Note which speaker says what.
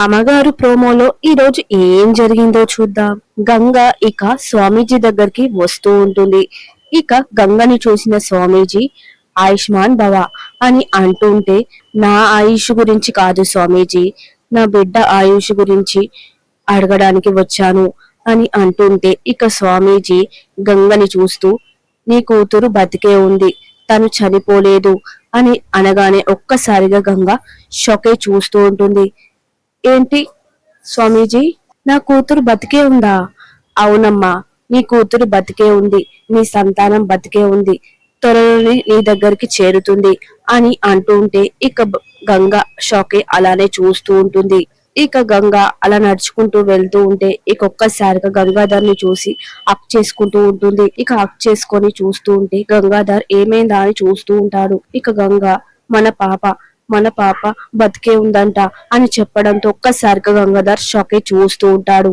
Speaker 1: అమ్మగారు ప్రోమోలో ఈ రోజు ఏం జరిగిందో చూద్దాం. గంగ ఇక స్వామీజీ దగ్గరికి వస్తూ ఉంటుంది. ఇక గంగని చూసిన స్వామీజీ ఆయుష్మాన్ భవ అని అంటుంటే నా ఆయుష్ గురించి కాదు స్వామీజీ నా బిడ్డ ఆయుష్ గురించి అడగడానికి వచ్చాను అని అంటుంటే ఇక స్వామీజీ గంగని చూస్తూ నీ కూతురు బతికే ఉంది తను చనిపోలేదు అని అనగానే ఒక్కసారిగా గంగ షొకే చూస్తూ ఉంటుంది. ఏంటి స్వామీజీ? నా కూతురు బతికే ఉందా? అవునమ్మా నీ కూతురు బతికే ఉంది నీ సంతానం బతికే ఉంది త్వరలోనే నీ దగ్గరికి చేరుతుంది అని అంటూ ఉంటే ఇక గంగ షాకే అలానే చూస్తూ ఉంటుంది. ఇక గంగ అలా నడుచుకుంటూ వెళ్తూ ఉంటే ఇక ఒక్కసారిగా గంగాధర్ని చూసి అప్ చేసుకుంటూ ఉంటుంది. ఇక అప్ చేసుకొని చూస్తూ ఉంటే గంగాధర్ ఏమైందా అని చూస్తూ ఉంటాడు. ఇక గంగ మన పాప మన పాప బతికే ఉందంట అని చెప్పడంతో ఒక్కసారిగా గంగాధర్ షాకే చూస్తూ ఉంటాడు.